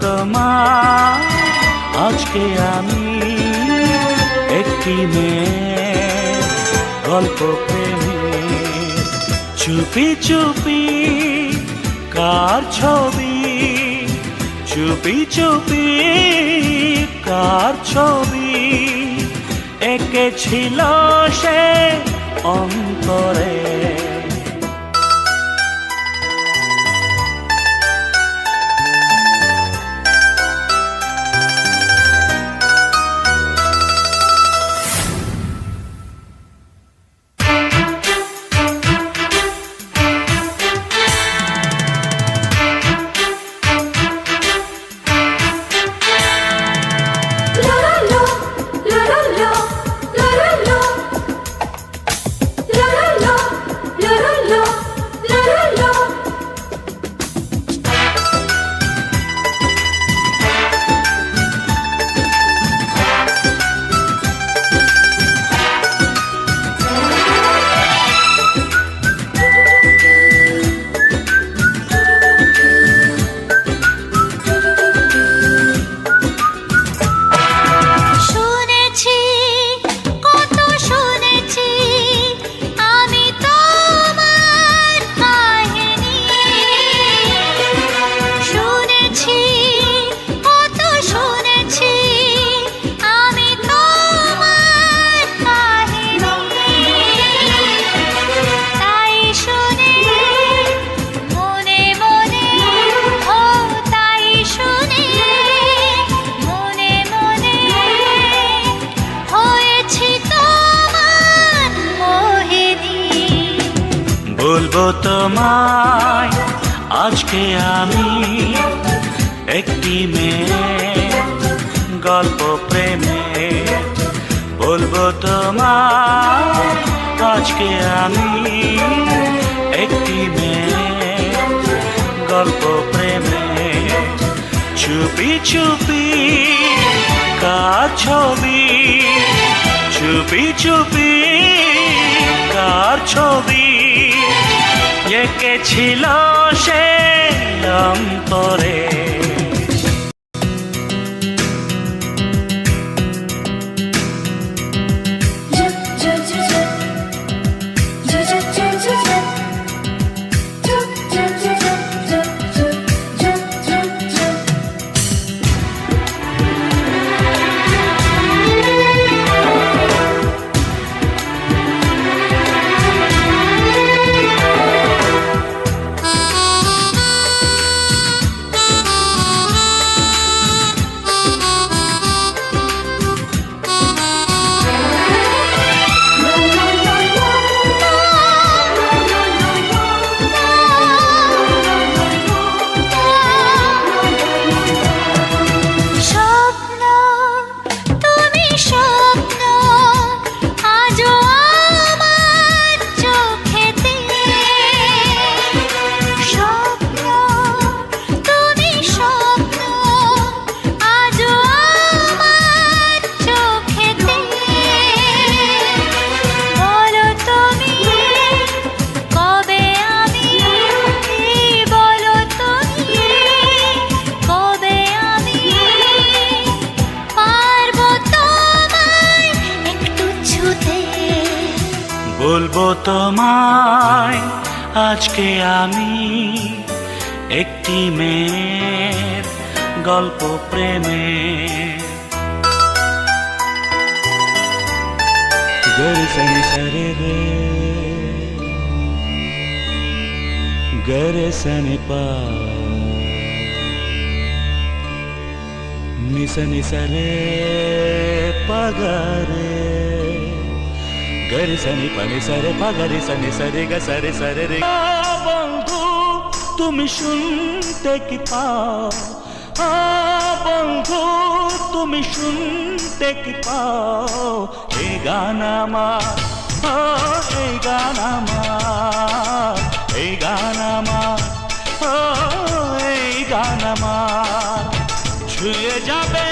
তোমায় আজকে আমি একটি মেয়ে গল্প প্রেমে চুপি চুপি কার ছবি? চুপি চুপি কার ছবি? এঁকেছিল সে অন্তরে। তোমায়। আজকে আমি একটি মেয়ে, গল্প প্রেমে বলব তোমায়। আজকে আমি একটি মেয়ে, গল্প প্রেমে চুপি চুপি কার ছবি? চুপি চুপি কার ছবি? এঁকেছিল সে অন্তরে। গল্প প্রেমে গরসনি সরে রে গরসনি পা নিস নিসরে পগরে গরি সনি পনি সরে পগরি সনি সরে গ সরে সরে রে বন্ধু তুমি শুনতে কি পাও আ বন্ধু তুমি শুনতে কি পাও? এই গান আমার এই গান আমার এই গান আমার এই গান আমার। ছুঁয়ে যাবে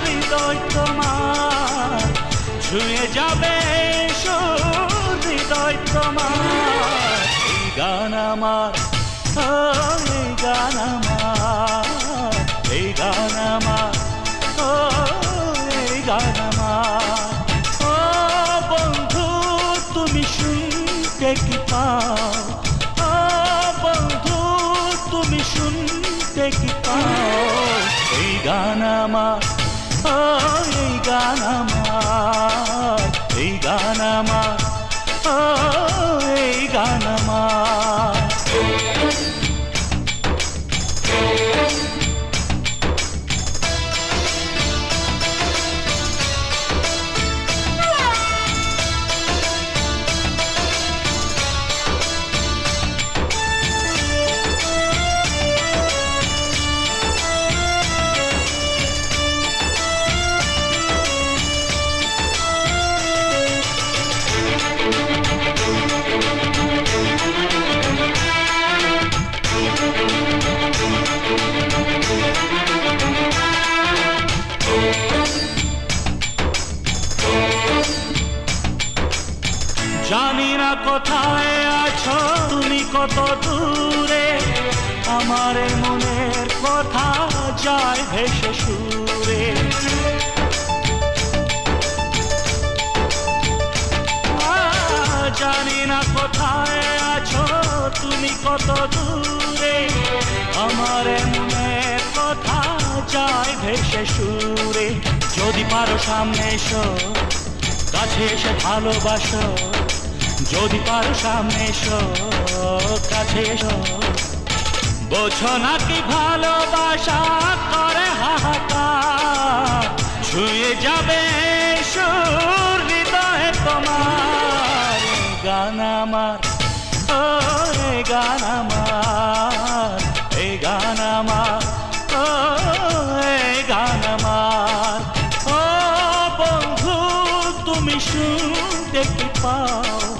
হৃদয় তোমার, ছুঁয়ে যাবে হৃদয় তোমার। এই গান আমার কত দূরে আমার মনের কথা যায় ভেসে সুরে। যদি পারো সামনে এসো, কাছে এসে ভালোবাসো। যদি পারো সামনে এসো, কাছে এসো। বোঝো নাকি ভালোবাসা করে হাহাকার। ছুঁয়ে যাবে সুর হৃদয়ে তোমার। গান আমার গান আমার এই গান আমার ও এই গান আমার। ও বন্ধু তুমি শুনতে পাও?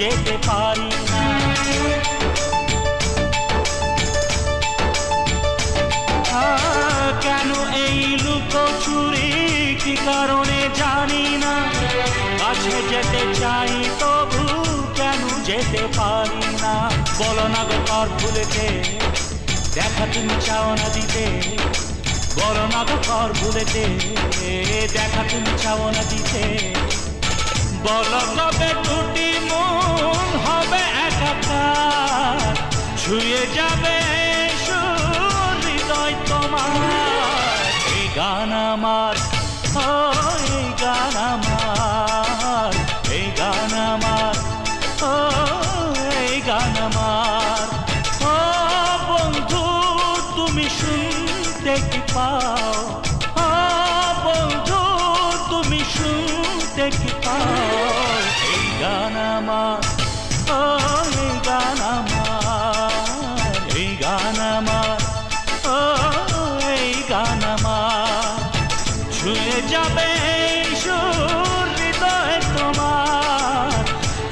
যেতে পারি। কেন এই লুকোচুরি কি কারণে জানি না। কাছে যেতে চাই, তবু কেন যেতে পারি না? বলো না গো কর ভুলেতে, দেখা তুমি চাও না দিতে। বলো না গো কর ভুলেতে, দেখা তুমি চাও না দিতে। বলো কবে দুটি মন হবে একাকার ছুঁয়ে যাবে সুর হৃদয় তোমার। এই গান আমার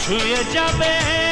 ছুঁয়ে যাবে।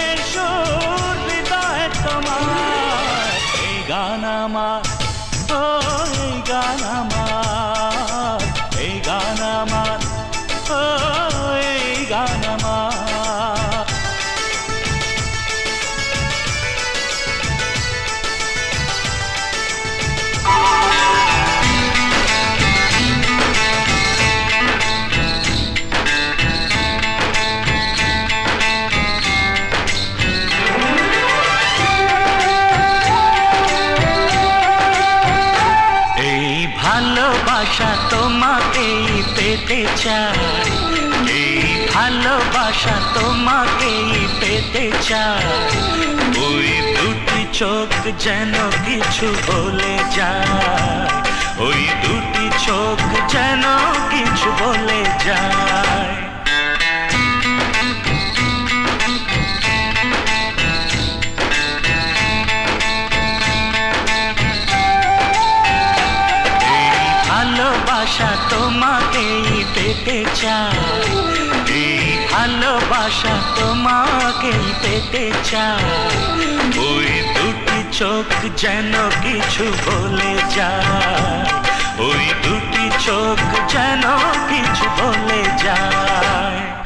পেতে চাই ওই দুটি চোখ যেন কিছু বলে যায়। ওই দুটি চোখ যেন কিছু বলে যায়। তোমাকেই পেতে এই ভালোবাসা তোমাকেই পেতে চাও ওই দুটি চোখ যেন কিছু বলে যায়। ওই দুটি চোখ যেন কিছু বলে যায়।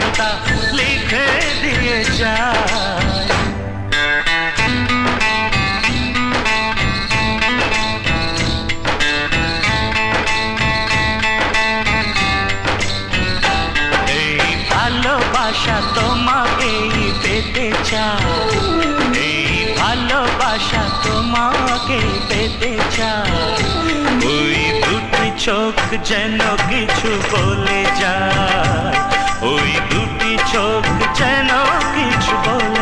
বার্তা লিখে দিয়ে যায়। এই ভালোবাসা তোমাকেই পেতে চাই। এই ভালোবাসা তোমাকে পেতে চাই। ওই দুটি চোখ যেন কিছু বলে যায়। ওই চোখ যেন কিছু বলে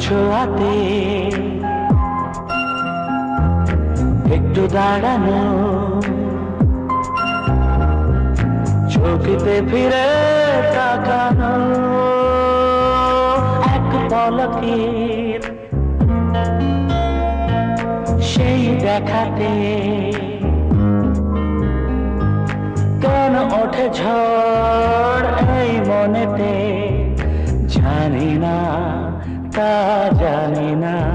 ছোঁয়াতে। একটু দাঁড়ানো। চোখিতে ফিরে তাকানো। এক পলকের সেই দেখাতে। কেন ওঠে ঝড়? জানি না।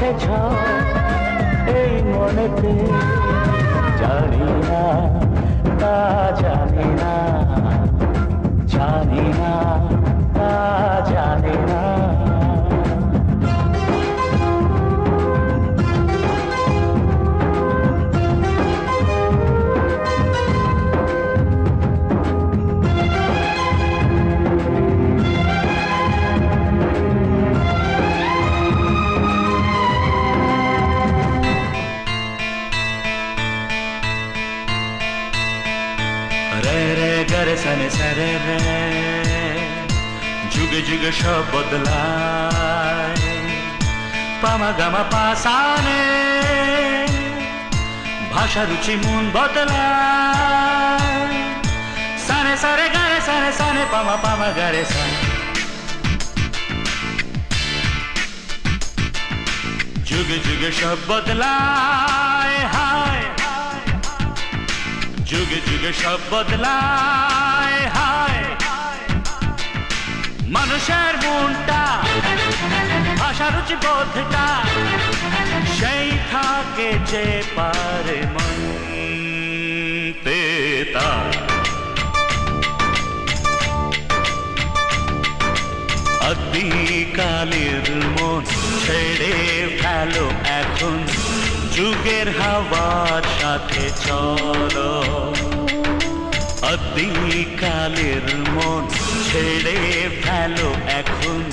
ওঠেছ এই মনেতে জানি না তা জানি না জানি না। সরে রে যুগে যুগে সব বদলায় পামা গামা পাসানে ভাষা রুচি মন বদলায় সানে সারে গারে সানে সানে পামা পামা গারে সানে যুগে যুগে সব বদলায় হায় যুগে যুগে সব বদলায়, হায়। মানুষের মনটা ভাষা রুচি বোধটা সেই থাকে যে পারে মনতে তার। মন ছেড়ে ফেলো এখন, যুগের হাওয়ার সাথে চলো। আদিকালের মন ছেড়ে ফেলো এখন।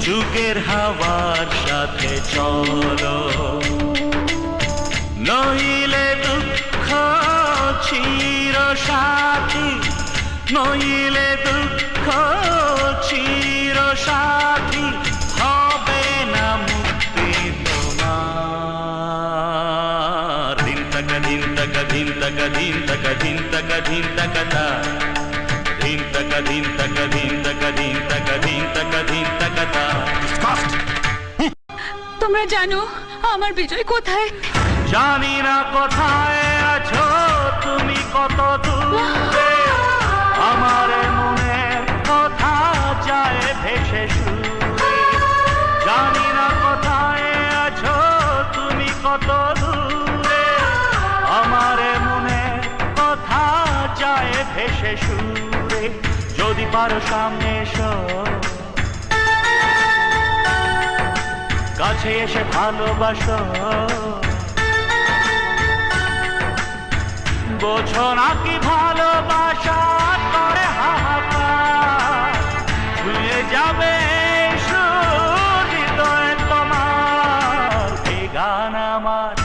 যুগের হাওয়ার সাথে চলো। নইলে দুঃখ চির সাথী। নইলে দুঃখ চির সাথী। দিন তক দিন তক দিন তক দিন তক তা দিন তক দিন তক দিন তক দিন তক দিন তক দিন তক তা তোমরা জানো আমার বিজয় কোথায় জানি না কোথায় আছো তুমি কত দূরে আমার ভেসে সুরে, যদি পারো সামনে এসো। কাছে এসে ভালোবাসো। বোঝো না কি ভালোবাসা ছুঁয়ে যাবে সুর তোমার। গান আমার